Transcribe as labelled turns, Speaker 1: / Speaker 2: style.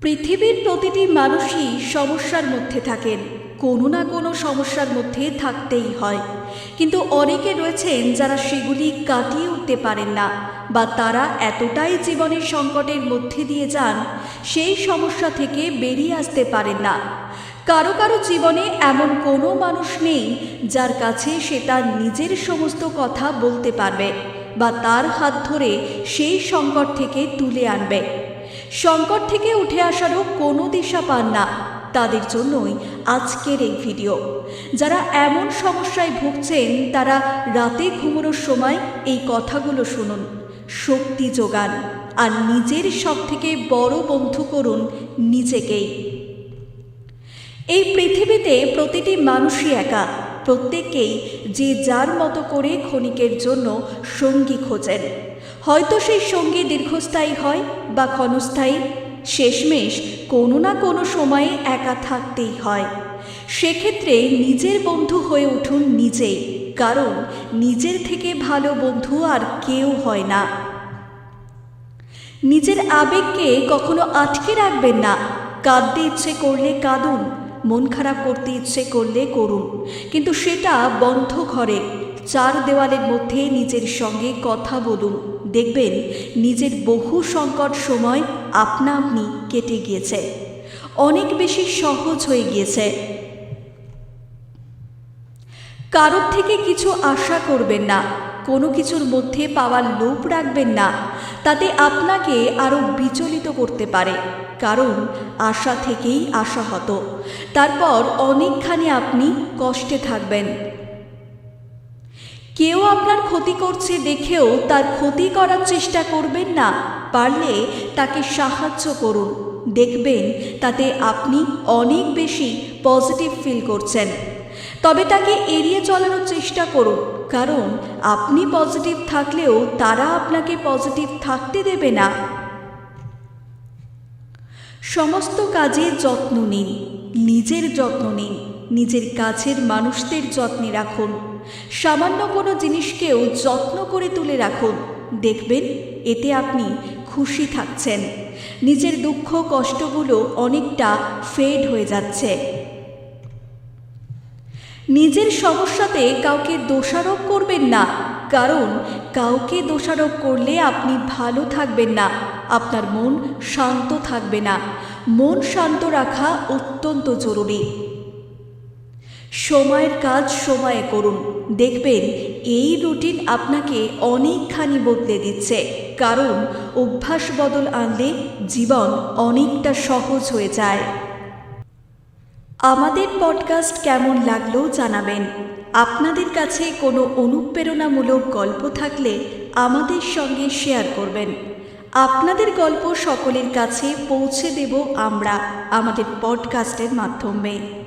Speaker 1: পৃথিবীর প্রতিটি মানুষই সমস্যার মধ্যে থাকেন। কোনো না কোনো সমস্যার মধ্যে থাকতেই হয়। কিন্তু অনেকে রয়েছেন যারা সেগুলি কাটিয়ে উঠতে পারেন না বা তারা এতটাই জীবনের সংকটের মধ্যে দিয়ে যান, সেই সমস্যা থেকে বেরিয়ে আসতে পারেন না। কারও কারও জীবনে এমন কোনো মানুষ নেই যার কাছে সে তার নিজের সমস্ত কথা বলতে পারবে বা তার হাত ধরে সেই সংকট থেকে তুলে আনবে। সংকট থেকে উঠে আসারও কোনো দিশা পান না। তাদের জন্যই আজকের এই ভিডিও। যারা এমন সমস্যায় ভুগছেন, তারা রাতে ঘুমানোর সময় এই কথাগুলো শুনুন। শক্তি যোগান। আর নিজের সব থেকে বড় বন্ধু করুন নিজেকেই। এই পৃথিবীতে প্রতিটি মানুষই একা। প্রত্যেকেই যে যার মতো করে ক্ষণিকের জন্য সঙ্গী খোঁজেন। হয়তো সেই সঙ্গী দীর্ঘস্থায়ী হয় বা ক্ষণস্থায়ী, শেষমেশ কোনো না কোনো সময়ে একা থাকতেই হয়। সেক্ষেত্রে নিজের বন্ধু হয়ে উঠুন নিজেই, কারণ নিজের থেকে ভালো বন্ধু আর কেউ হয় না। নিজের আবেগকে কখনো আটকে রাখবেন না। কাঁদতে ইচ্ছে করলে কাঁদুন, মন খারাপ করতে ইচ্ছে করলে করুন। কিন্তু সেটা বন্ধ ঘরে, চার দেওয়ালের মধ্যে নিজের সঙ্গে কথা বলুন। দেখবেন নিজের বহু সংকট সময় আপনা আপনি কেটে গিয়েছে। অনেক বেশি সহজ হয়ে গিয়েছে। কারোর থেকে কিছু আশা করবেন না, কোনো কিছুর মধ্যে পাওয়ার লোভ রাখবেন না, তাতে আপনাকে আরও বিচলিত করতে পারে। কারণ আশা থেকেই আশা হতো তারপর অনেকখানি আপনি কষ্টে থাকবেন। কেউ আপনার ক্ষতি করছে দেখেও তার ক্ষতি করার চেষ্টা করবেন না, পারলে তাকে সাহায্য করুন। দেখবেন তাতে আপনি অনেক বেশি পজিটিভ ফিল করছেন। তবে তাকে এড়িয়ে চলানোর চেষ্টা করুন, কারণ আপনি পজিটিভ থাকলেও তারা আপনাকে পজিটিভ থাকতে দেবে না। সমস্ত কাজে যত্ন নিন, নিজের যত্ন নিন, নিজের কাছের মানুষদের যত্নে রাখুন। সামান্য কোনো জিনিসকেও যত্ন করে তুলে রাখুন। দেখবেন, এতে আপনি খুশি থাকছেন। নিজের দুঃখ, কষ্টগুলো অনেকটা ফেড হয়ে যাচ্ছে। নিজের সমস্যাতে কাউকে দোষারোপ করবেন না, কারণ কাউকে দোষারোপ করলে আপনি ভালো থাকবেন না, আপনার মন শান্ত থাকবে না। মন শান্ত রাখা অত্যন্ত জরুরি। সময়ের কাজ সময়ে করুন। দেখবেন, এই রুটিন আপনাকে অনেকখানি বদলে দিচ্ছে। কারণ, অভ্যাস বদল আনলে জীবন অনেকটা সহজ হয়ে যায়। আমাদের পডকাস্ট কেমন লাগল জানাবেন। আপনাদের কাছে কোনো অনুপ্রেরণামূলক গল্প থাকলে আমাদের সঙ্গে শেয়ার করবেন। আপনাদের গল্প সকলের কাছে পৌঁছে দেব আমরা আমাদের পডকাস্টের মাধ্যমে।